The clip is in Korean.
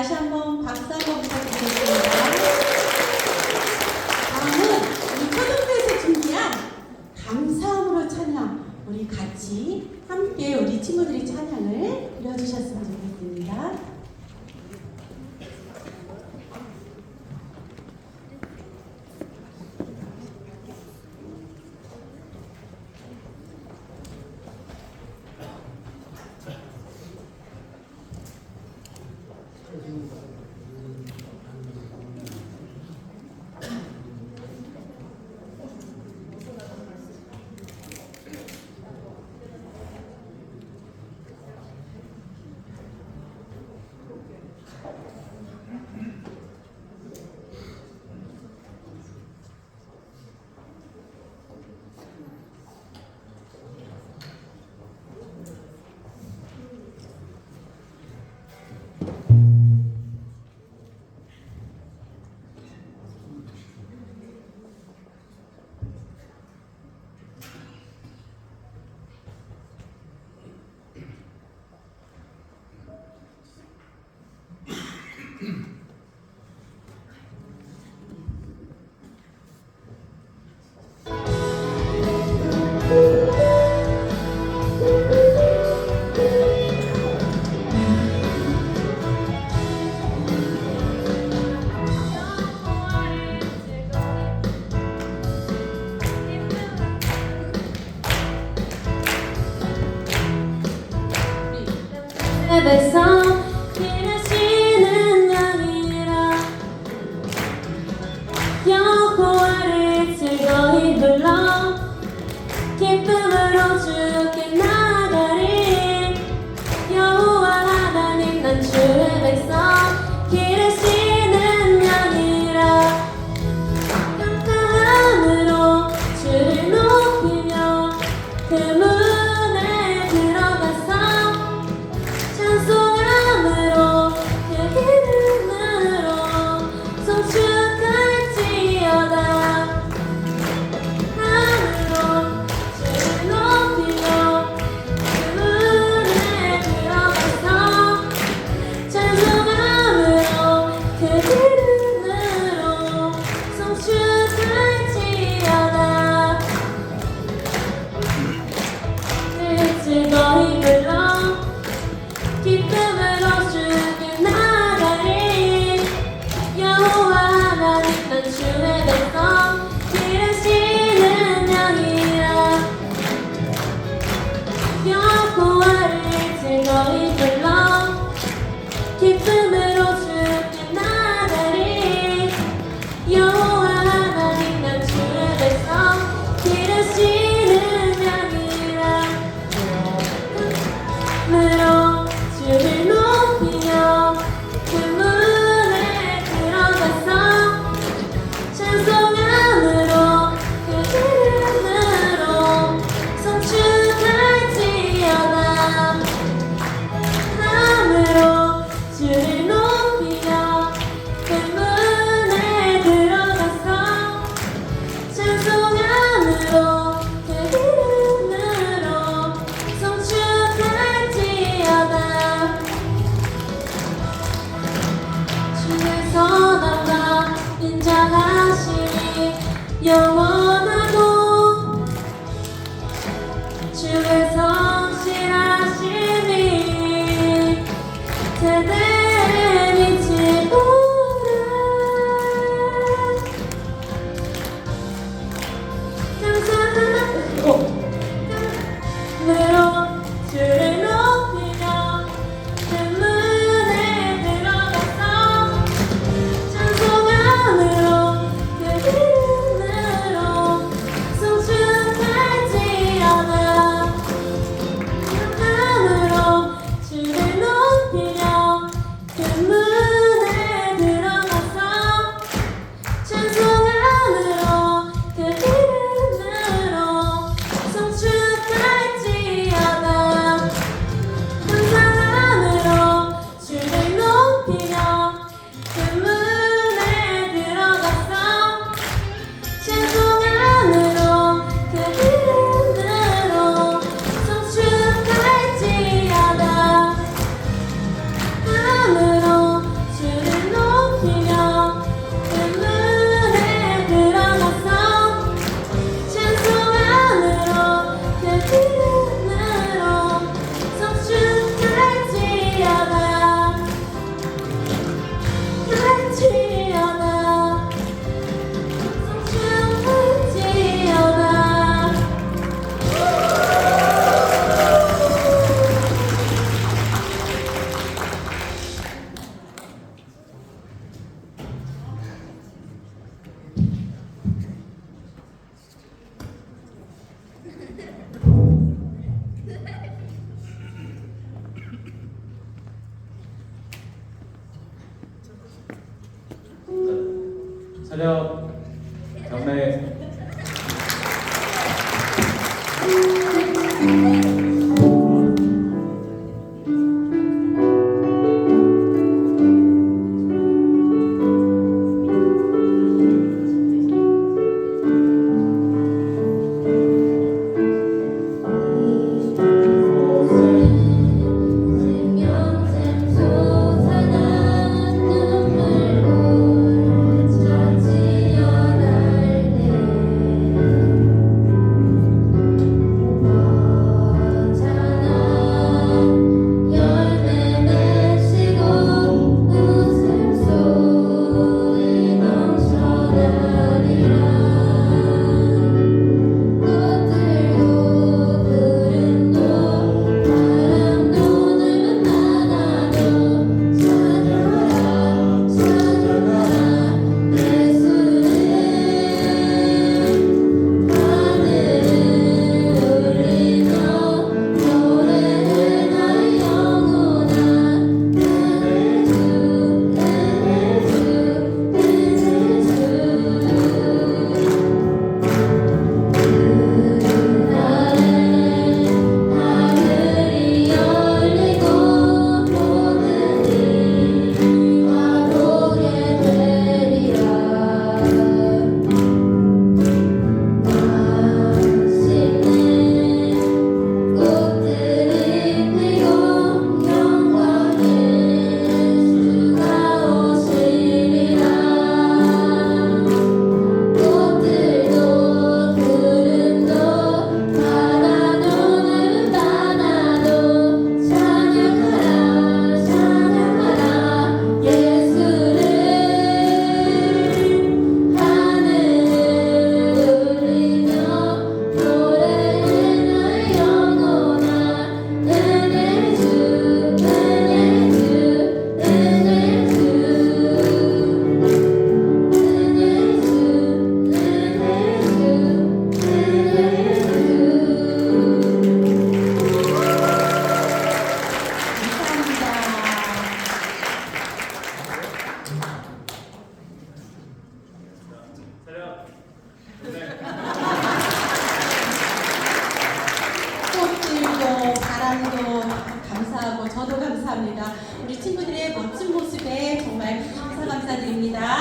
다시 한번 박수 한번 부탁드리겠습니다. 다음은 이 초등부에서 준비한 감사함으로 찬양 우리 같이 함께 우리 친구들이 찬양을 들려주셨으면 좋겠습니다. 예배서 일하시는 여호와를 즐거이 불러 기쁨으로 주께 나아가리. 여호와 하나님 난 주의 백성 기르시는 양이라 감탄함으로 주를 높이며 그냥 친구들의 멋진 모습에 정말 감사 감사드립니다.